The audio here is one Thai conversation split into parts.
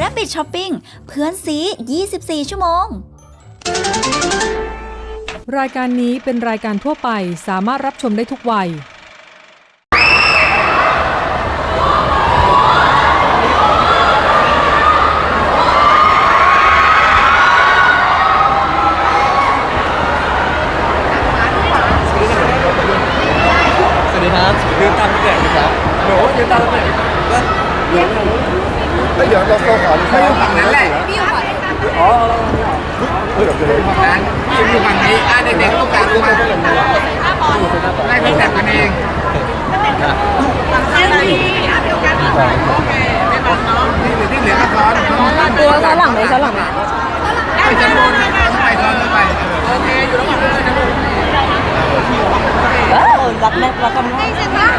Rabbit Shopping เพื่อนซี 24 ชั่วโมง รายการนี้เป็นรายการทั่วไปสามารถรับชมได้ทุกวัย สวัสดีครับ ยืนตามพี่แดกครับโหยืนตามพี่แดกก็เดี๋ยวเราโซ่ขอเขาอยู่ฝั่งนั้นแหละอ๋อเฮ้ยเดี๋ยวจะเลยฝั่งนั้นพี่อยู่ฝั่งนี้อะเด็กๆต้องการมาไล่พี่แตกกันเองที่เหลือก็ซ้อนตัวซ้อนหลังเลยซ้อนหลังไปชั้นบนไปซ้อนไปโอเคอยู่ระหว่างเลยนะ รักแม่รักกันมาก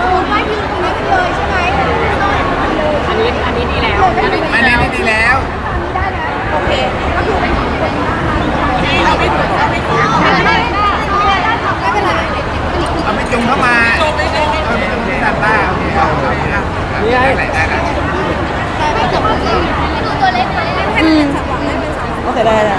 อันนี้นี่ดีแล้วเอาไปจุ่มเข้ามาเอาไปจุ่มที่ซานต้าโอเคเอานี่ไงได้ได้ โอเคได้ได้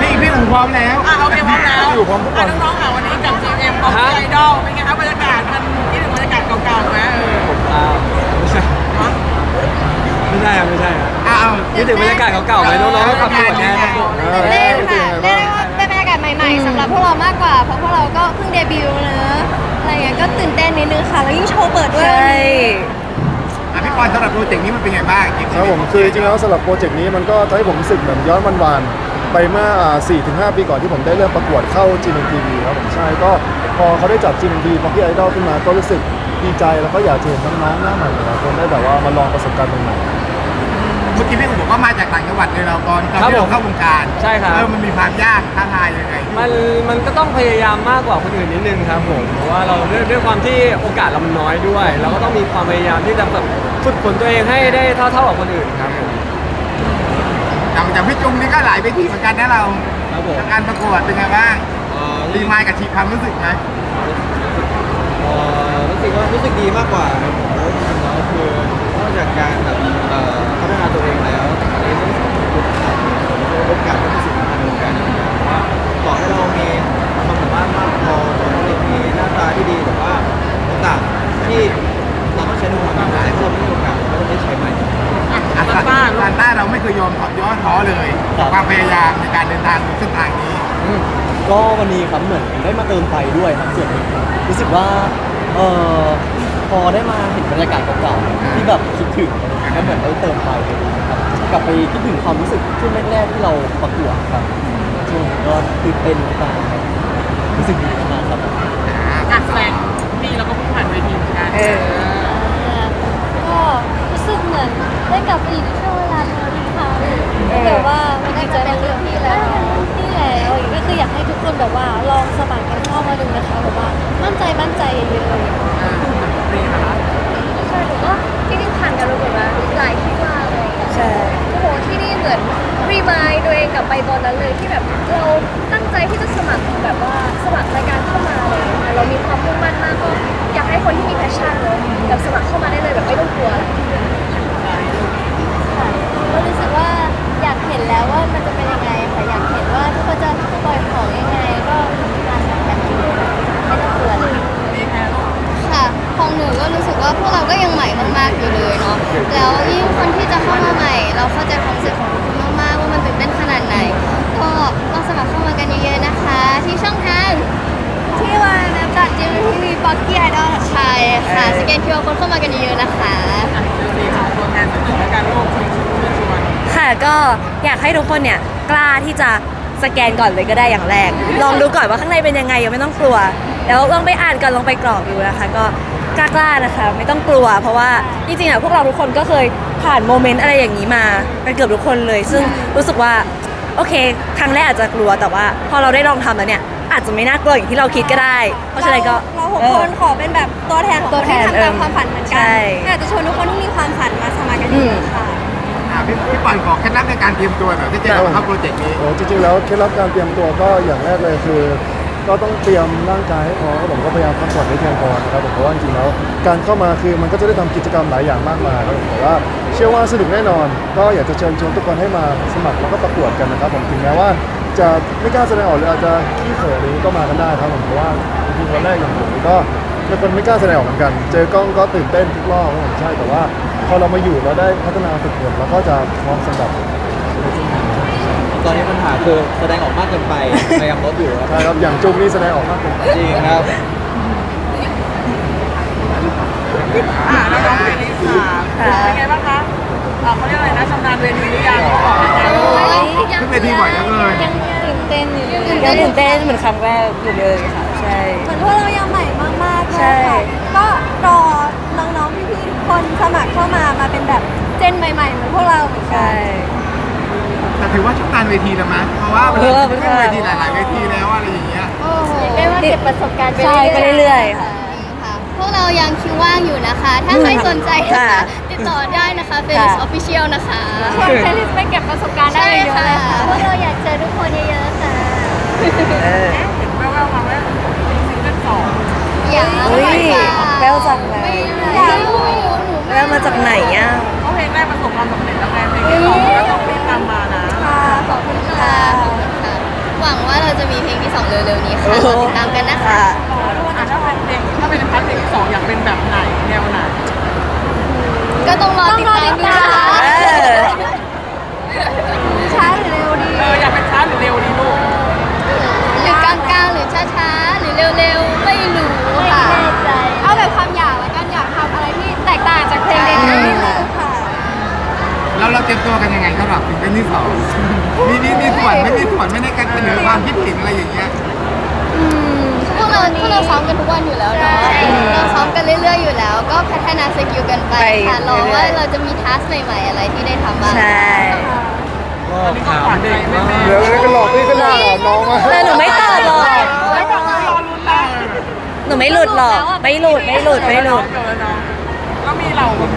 พี่พี่อู๋พ ร้อมแล้วอะโอเคพร้อมแล้วอยู่พร้อมทุกคนอะน้องๆค่ะวันนี้กับ GM บอกไอดอลเป็นไงครับบรรยากาศมันคิดถึงบรรยากาศเก่าๆไหมเออไม่ใช่ไม่ใช่ครับไม่ใช่ครับอ้าวคิดถึงบรรยากาศเก่าๆไหมน้องๆก็ทำตัวแน่ครับผมเล่นเล่นค่ะเรียกได้ว่าเป็นบรรยากาศใหม่ๆสำหรับพวกเรามากกว่าเพราะพวกเราก็เพิ่งเดบิวต์เนอะอะไรเงี้ยก็ตื่นเต้นนิดนึงค่ะแล้วยิ่งโชว์เปิดด้วยอะพี่ปอนสำหรับโปรเจกต์นี้มันเป็นไงบ้างครับผมคือจริงๆแล้วสำหรับโปรเจกต์นี้มันก็ทำให้ผมรู้สึกเหมือนย้อนวันวานๆ ไปเมื่อ4-5ปีก่อนที่ผมได้เริ่มประกวดเข้าจีนทีวีครับผมใช่ก็พอเขาได้จัดจีนทีพ็อกกี้ไอดอลขึ้นมาก็รู้สึกดีใจแล้วก็อยากจะเห็นน้องๆหน้าใหม่หลายๆคนได้แบบว่ามาลองประสบการณ์ใหม่ๆเมื่อกี้พี่อู๋บอกว่ามาจากต่างจังหวัดเลยเราก่อนตอนที่เราเข้าวงการใช่ครับ เออมันมีความยากท้าทายยังไงมันมันก็ต้องพยายามมากกว่าคนอื่นนิดนึงครับผมเพราะว่าเราด้วยด้วยความที่โอกาสเรามันน้อยด้วย เราก็ต้องมีความพยายามที่จะแบบฝึกฝนตัวเองให้ได้เท่าเท่าๆกับคนอื่นครับผม จากจากพี่จุงนี่ก็หลายเวทีเหมือนกันนะเราครับผม การประกวดเป็นไงบ้างเอ่อรีมายกับชีความรู้สึกไหมเอ่อรู้สึกว่ารู้สึกดีมากกว่าครับผมเพราะว่าจริงๆแล้วคือนอกจากการแบบเอ่อพัฒนาตัวเองแล้วในเรื่องของโอกาสก็เป็นสิ่งสำคัญเหมือนกันว่าต่อให้เรามีความสามารถมากพอต่อให้เรามีหน้าตาที่ดีแต่ว่าโอกาสที่เราต้องใช้ในความสามารถถ้าเราไม่มีโอกาสเราก็จะได้ใช้ใหม่ อะซานต้าซานต้าเราไม่เคยยอมถอดย่อท้อเลยกับความพยายามในการเดินทางบนเส้นทางนี้ก็วันนี้ครับเหมือนได้มาเติมไฟด้วยครับส่วนหนึ่งรู้สึกว่าเออพอได้มาเห็นบรรยากาศเก่าๆที่แบบคิดถึงก็เหมือนได้เติมไฟไปครับกลับไปคิดถึงความรู้สึกช่วงแรกๆที่เราประกวดครับช่วงนั้นก็ตื่นเต้นมากๆครับรู้สึกดีมากครับการแสดงนี่เราก็เพิ่งผ่านเวทีเหมือนกันก็รู้สึกเห มือนได้กลับไปอยู่ในช่วงเวลาเดิมอีกครั้งแบบว่ามันได้จะเป็นรุ่นพี่แล้วรุ่นพี่แล้วอย่างนี้ก็คืออยากให้ทุกคนแบบว่าลองสมัครกันเข้ามาดูนะคะแบบว่ามั่นใจมั่นใจเยอะๆเลยใช่หนูก็ที่นี่ผ่านการประกวดมาหลายที่มากเลยอะใช่ โอ้โหที่นี่เหมือนรีมายตัวเองกลับไปตอนนั้นเลยที่แบบเราตั้งใจที่จะสมัครแบบว่าสมัครรายการเข้ามาอะไรอย่างเลยค่ะเรามีความมุ่งมั่นมากก็อยากให้คนที่มีแพชชั่นเลยแบบสมัครเข้ามาได้เลยแบบไม่ต้องกลัวค่ะ ก็รู้สึกว่าอยากเห็นแล้วว่ามันจะเป็นยังไงค่ะอยากเห็นว่าทุกคนจะปล่อยของยังไงก็ทำงานแบบนี้ไม่ต้องกลัวเลยค่ะของหนูก็รู้สึกว่าพวกเราก็ยังใหม่มากๆอยู่เลยเนาะแล้วยิ่งคนที่จะเข้ามาใหม่ เราเข้าใจความรู้สึกของทุกคนมากๆว่ามันตื่นเต้นขนาดไหน ก็ลองสมัครเข้ามากันเยอะๆนะคะ ที่ช่องทางที่ว่านะจัดจิมทีวีป๊อกกี้ไอดอลใช่ค่ะสแกนคิวคนเข้ามากันเยอะๆนะคะมีตัวแทนสนึ่งในการโลกชิงชิงเชิญชวน ค่ะก็อยากให้ทุกคนเนี่ยกล้าที่จะสแกนก่อนเลยก็ได้อย่างแรก ลองดูก่อนว่าข้างในเป็นยังไงยังไม่ต้องกลัว แล้วลองไปอ่านก่อนลองไปกรอกดูนะคะ ก็กล้าๆนะคะ ไม่ต้องกลัว เพราะว่าจริงๆอะพวกเราทุกคนก็เคยผ่านโมเมนต์อะไรอย่างนี้มากันเกือบทุกคนเลย ซึ่งรู้สึกว่าโอเค ครั้งแรกอาจจะกลัวแต่ว่า พอเราได้ลองทำแล้วเนี่ยอาจจะไม่น่ากลัวอย่างที่เราคิดก็ได้ เพราะฉะนั้นก็ เราหกคนขอเป็นแบบตัวแทนของตัวคนแทที่นทำตามความฝันเหมือนกัใช่อยากจะชวนทุกคนที่มีความฝันมาสมัครกันเยอะๆค่ะอะอะ พี่พี่ปอนขอเคล็ดลับในการเตรียมตัวแบบที่จะเข้าโปรเจกต์นี้ โอ้จริงๆแล้วเคล็ดลับการเตรียมตัวก็อย่างแรกเลยคือ ก็ต้องเตรียมร่างกายให้พร้อมครับผมก็พยายามพักผ่อนให้เพียงพอนะครับผมเพราะว่าจริงๆแล้วการเข้ามาคือมันก็จะได้ทำกิจกรรมหลายอย่างมากมายครับผมแต่ว่าเชื่อว่าสนุกแน่นอน ก็อยากจะเชิญชวนทุกคนให้มาสมัครแล้วก็ประกวดกันนะครับผมถึงแม้ว่าจะไม่กล้าแสดงออกหรืออาจจะขี้เขินอะไรนี้ก็มากันได้ครับผมเพราะว่าจริงๆวันแรกอย่างผมก็ เป็นคนไม่กล้าแสดงออกเหมือนกัน เจอกล้องก็ตื่นเต้นทุกรอบครับผมใช่แต่ว่าพอเรามาอยู่เราได้พัฒนาฝึกฝนเราก็จะพร้อมสำหรับตอนนี้ปัญหาคือแสดงออกมากเกินไปพยายามลดอยู่ครับใช่ครับอย่างจุงนี่แสดงออกมากเกินไปจริงครับอ่าแล้วน้องเบลลี่ค่ะเป็นไงบ้างคะอ่าเขาเรียกอะไรนะชำนาญเวทีหรือยังบอกยังไงลูกขึ้นเวทีบ่อยแล้วเลย ยังตื่นเต้นอยู่ยังตื่นเต้นเหมือนครั้งแรกอยู่เลยค่ะ ใช่ เหมือนพวกเรายังใหม่มากๆเลยใช่ค่ะก็รอน้องๆพี่ๆทุกคนสมัครเข้ามามาเป็นแบบเจนใหม่ๆเหมือนพวกเราเหมือนกัใช่แต่ถือว่าชำนาญเวทีแล้วมั้ยเพราะว่ามันขึ้นเวทีหลายๆเวทีแล้วอะไรอย่างเงี้ย โอ้โหเรียกว่าเก็บประสบการณ์ไปใช่ไปเรื่อยๆค่ะ ค่ะ พวกเรายังคิวว่างอยู่นะคะ ถ้าใครสนใจนะคะติดต่อได้นะคะเฟลิสออฟฟิเชียลนะคะ ชวนเฟลิสไปเก็บประสบการณ์ได้เยอะเลยค่ะ พวกเราอยากเจอทุกคนเยอะๆค่ะ เออ เห็นแว่วๆมาว่าซิงเกิลสอง อ ยากอุ้ยแววจากไหนอยากรู้หนูแววมาจากไหนอะเขาเพลงแรกประสบความสำเร็จแล้วไงเพลงที่สองก็ต้องรีบตามมานะค่ะขอบคุณค่ะขอบคุณค่ะ หวังว่าเราจะมีเพลงที่สองเร็วๆนี้ค่ะรอติดตามกันนะคะอะถ้าเป็นเพลงถ้าเป็นพาร์ทเพลงที่สองอยากเป็นแบบไหนแนวไหนก็ต้องรอติดตามนะคะเออช้าหรือเร็วดีเอออยากเป็นช้าหรือเร็วดีลูกหรือกลางๆหรือช้าๆหรือเร็วๆไม่รู้ แล้วเราเตรียมตัวกันยังไงสำหรับซิงเกิลที่สองมีมีมีส่วนไม่มีส่วนไม่ในการเสนอความคิดเห็นอะไรอย่างเงี้ยพวกเราพวกเราซ้อมกันทุกวันอยู่แล้วเนาะเราซ้อมกันเรื่อย ๆ อยู่แล้ว ก็พัฒนาสกิลกันไปไปค่ะรอเรื่ว่าอยๆเราจะมีทัสใหม่ ๆ อะไรที่ได้ทำบ้างใช่ก็ถามเด็กมากเดี๋ยวก็หลอกนี่ก็หน้าหลอกน้องมาแต่หนูไม่ตอบหรอกไม่ต้องรอลุ้นนะหนูไม่หลุดหรอกไม่หลุดไม่หลุดไม่หลุดเกินเนาะก็มีเราแบบ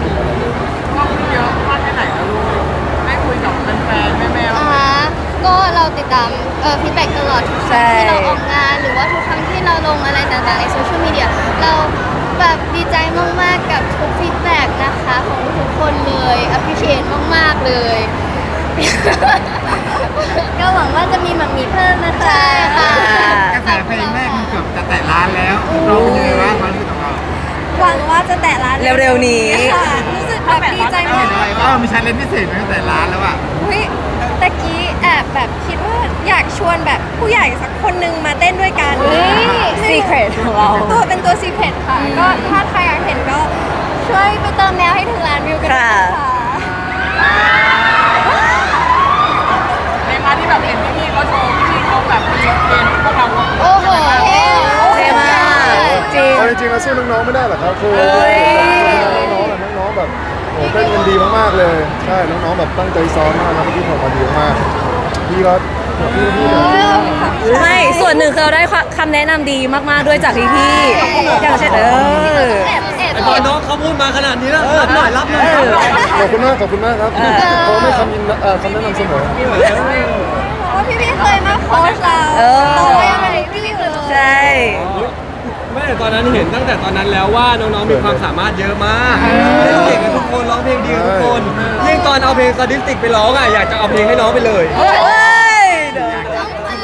นแล้วลูกได้คุยกับแฟนๆแม่ๆอ่าก็เราติดตามเอ่อฟีดแบ็กตลอดทุกครั้งที่เราออกงานหรือว่าทุกครั้งที่เราลงอะไรต่างๆในโซเชียลมีเดียเราแบบดีใจมากๆกับทุกฟีดแบ็กนะคะของทุกคนเลย appreciate มากๆเลย ก็หวังว่าจะมีหมักมีเพิ่มนะคะ ใช่ค่ะ กระแสเพลงแรกมันเกือบจะแตะล้านแล้วเราเป็นยังไงบ้างความรู้สึกของเรา หวังว่าจะแตะร้านเร็วๆนี้ ค่ะรู้สึก แบบดีใจเรามาเห็นอะไรกก็มีชาเลนจ์พิเศษตั้งแต่ล้านแล้วอะอุ้ยตะกี้แอบแบบคิดว่าอยากชวนแบบผู้ใหญ่สักคนหนึ่งมาเต้นด้วยกันซีเครตของเรา ตัวเป็นตัวซีเครตค่ะ ก็ถ้าใครอยากเห็นก็ช่วยไปเติมแนวให้ถึงล้านวิวกันด้วยนะคะในพาร์ทที่แบบเห็นพี่ๆเขาโชว์พี่ๆเขาแบบมีเกมพวกเราโอ้โหเท่มากจริงเอาจริงๆเราสู้น้องๆไม่ได้หรอกครับคือเอ้ยน้องๆอะน้องๆแบบ โอ้เต้นกันดีมากๆเลย ใช่น้องๆแบบตั้งใจซ้อมมากแล้วพี่ผมมาดีมากพี่ก็พี่พี่แบบไม่ ส่วนหนึ่งคือเราได้คำแนะนำดีมากๆด้วยจากพี่ๆอย่างเช่นเออแอบแอบไอ้พอน้องเขาพูดมาขนาดนี้แล้วรับหน่อยรับหน่อยรับหน่อย ขอบคุณมากขอบคุณมากครับเขาไม่คำยินเอ่อคำแนะนำเสมอเพราะว่าพี่ๆเคยมาโค้ชเราเออเราก็ยังไม่ได้พี่ๆเลย ใช่ ไม่แต่ตอนนั้นเห็นตั้งแต่ตอนนั้นแล้วว่าน้องๆมีความสามารถเยอะมากเล่นเก่งกันทุกคนร้องเพลงดีกันทุกคนยิ่งตอนเอาเพลงสถิติกไปร้องอะอยากจะเอาเพลงให้น้องไปเลยเฮ้ย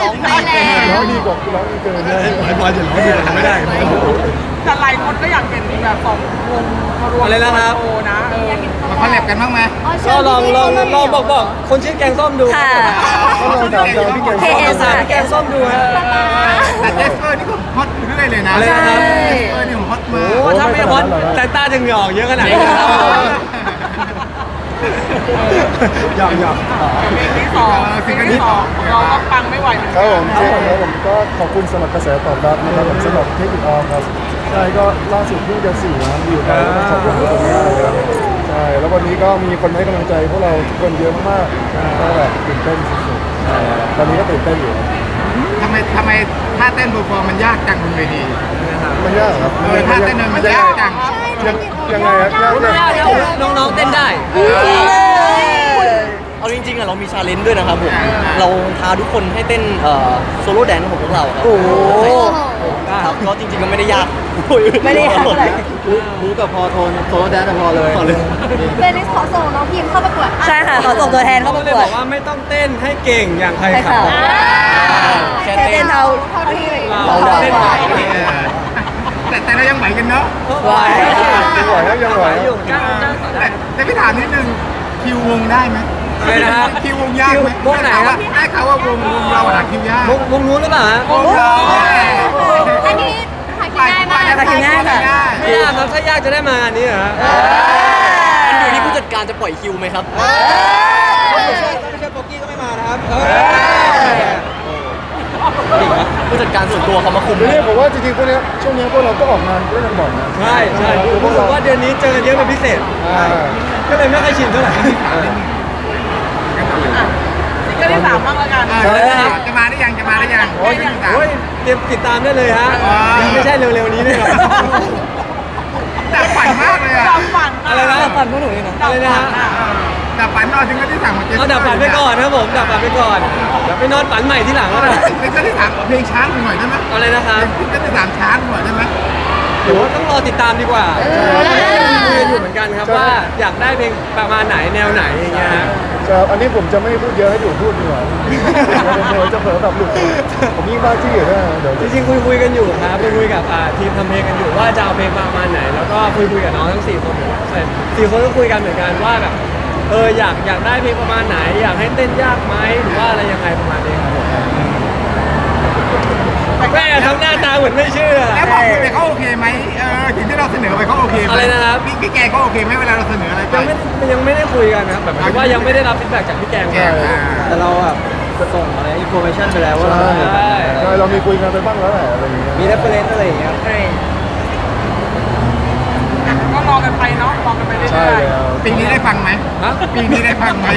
ร้องไปแล้วร้องดีกว่าร้องเกินเลยไอ้บอยจะร้องดีแต่ทำไม่ได้แต่หลายคนก็อยากเห็นแบบสองวงมารวมอะไรนะครับโชว์นะเออมาคอลแลบกันบ้างไหมก็ลองลองลองบอกบอกคนชื่อแกงส้มดูค่ะก็ลองถามทางพี่แกงส้มลองถามพี่แกงส้มดูฮะแต่เจสเปอร์นี่ก็ฮอต อยู่เรื่อยเลยนะอะไรนะครับเจสเปอร์นี่ฮอตมาโอ้กถ้าไม่ฮอตแต่ตาจะเหงื่อออกเยอะขนาดนี้นะครับอยากอยากเพลงที่สองเพลงที่สองเราก็ปังไม่ไหวเหมือนคกัรับนผมจริงๆแล้วผมก็ขอบคุณสำหรับกระแสตอบรับนะครับผมสำหรับเทคนิคออมครับใช่ก็ล่าสุดเพิ่งจะสี่ล้านวิวไปก็ขอบคุณทุกคนมากเลยครับใช่แล้ววันนี้ก็มีคนให้กำลังใจพวกเราทุกคนเยอะมากๆก็แบบตื่นเต้นสุดๆใช่ตอนนี้ก็ตื่นเต้นอยู่ทำไมทำไมท่าเต้นเปอร์ฟอร์มมันยากจังบนเวทีมันยากเหรอครับเออท่าเต้นมันยากจัง ยังยังไงครับยากไม่จังได้เดี๋ยวน้องๆเต้นได้ เเอาจริงๆอะเรามีชาเลนจ์ด้วยนะครับผม เราท้าทุกคนให้เต้นเอ่อโซโล่แดนของพวกเราครับโอ้โหครับก็จริงๆก็ไม่ได้ยากไม่ได้ยากเท่าไหร่รู้กับพอโทนโซโล่แดนพอเลยพอเลยเดนิสขอส่งน้องพิมเข้าประกวดใช่ค่ะเขาส่งตัวแทนเข้าประเลยกวบดอกว่าไม่ต้องเต้นให้เก่งอย่างใครใช่ขัค่ะบแค่เต้นเท่าเท่าที่เลยเราเต้นไหวแต่แต่เรายังไหวกันเนาะไหวยังไหวครับยังไหวอยู่แต่แต่พี่ถามนิดนึงคิววงได้ไหม อะไรนะฮะคิววงยากไหมวงไหนครับ ได้ข่าวว่าวงวงเราหาคิวยากวงวงนู้นหรือเปล่าฮะวงเราอันนี้หากินง่ายมากหากินง่ายค่ะไม่ยากครับถ้ายากจะได้มางานนี้เหรอฮะมันอยู่ที่ผู้จัดการจะปล่อยคิวไหมครับไม่ใช่ไม่ใช่โปกี้ก็ไม่มานะครับผู้จัดการส่วนตัวเขามาคุมเดี๋ยวนี้ผมว่าจริงๆพวกเนี้ยช่วงเนี้ยพวกเราก็ออกงานด้วยกันบ่อยนะใช่ใช่รู้สึกว่าเดือนนี้เจอกันเยอะเป็นพิเศษอ่าก็เลยไม่ค่อยชินเท่าไหร่ ซิงเกิลที่สามบ้างละกันเออจะมาได้ยังจะมาได้ยังโอ้ยโอ้ยเตรียมติดตามได้เลยฮะว้าว ยังไม่ใช่เร็วๆนี้แน่นอนแต่ฝันมากเลยอะดับฝันอะไรนะฝันพวกหนูอยู่นะอะไรนะฮะแต่ฝันนอนถึงก็ที่สั่งมาเจอเอาดับฝันไปก่อนนะครับผมดับฝันไปก่อนเดี๋ยวไปนอนฝันใหม่ที่หลังแล้วกันเป็นก็ที่สามเพลงช้างหน่อยได้ไหมอะไรนะครับเป็นก็ที่สามช้างหน่อยได้ไหมเดี๋ยวต้องรอติดตามดีกว่าคุยกันอยู่เหมือนกันครับว่าอยากได้เพลงประมาณไหนแนวไหนอย่างเงี้ยฮะจะอันนี้ผมจะไม่พูดเยอะให้อยู่พูดดีกว่าเดี๋ยวจะเผลอแบบหลุดผมยิ่งบ้าที่อยู่ด้วยนะเดี๋ยวจริงๆคุยคุยกันอยู่ครับคุยคุยกับอ่าทีมทำเพลงกันอยู่ว่าจะเอาเพลงประมาณไหน แล้วก็คุยคุยกับน้องทั้งสี่คนเหมือนกันใช่สี่คนก็คุยกันเหมือนกันว่าแบบเอออยากอยากได้เพลงประมาณไหน อยากให้เต้นยากไหมหรือว่าอะไรยังไงประมาณนี้ครับผม แม่ทำหน้าตาเหมือนไม่เชื่อ แล้วบอกคุยไปเขาโอเคไหมเออถึงที่เราเสนอไปเขาโอเคไหมอะไรนะครับ พี่พี่แกเขาโอเคไหมเวลาเราเสนออะไรไป ยังไม่ยังไม่ได้คุยกันนะครับแบบหมายถึงว่ายังไม่ได้รับฟีดแบ็กจากพี่แกงแกมาอ่าแต่เราแบบส่งอะไรอินโฟเมชันไปแล้วว่าเราใช่จะใช่ ใช่เรามีคุยกันไปบ้างแล้วแหละอะไรอย่างเงี้ยมีเรฟเฟรนซ์อะไรอย่างเงี้ยก็ร อกันไปเนาะรอกันไปเรื่ใช่อยแล้วปีนี้ได้ฟังไหมฮะปีนี้ได้ฟังไหม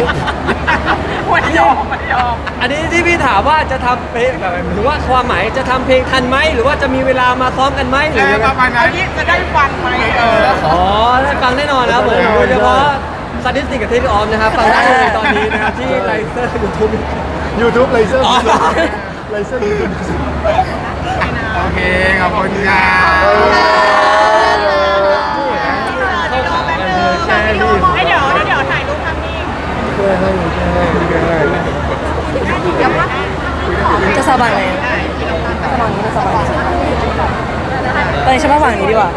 ๆไม่ยอมไม่ยอมอันนี้ที่พี่ถามว่าจะทำเพลงแบบหรือว่าความหมายจะทำเพลงทันไหมหรือว่าจะมีเวลามาซ้อมกันไหมหเอรืออยังไงประมาณอันั้นนนี้จะได้ฟังไหมเออ อ๋อได้ฟังแน่นอนนะครับผมโดยเฉพาะสถิติกับเทปออมนะครับฟังได้เลยตอนนี้นะครับที่ไลเซอร์ยูทูบ ยูทูบไลเซอร์อ๋อ ไลเซอร์ยูทูบโอเคขอบคุณค่ะ บายไหมสบายนี้จะสบายที่สุดตอนนี้ฉันว่าหวังนี้ดีกว่า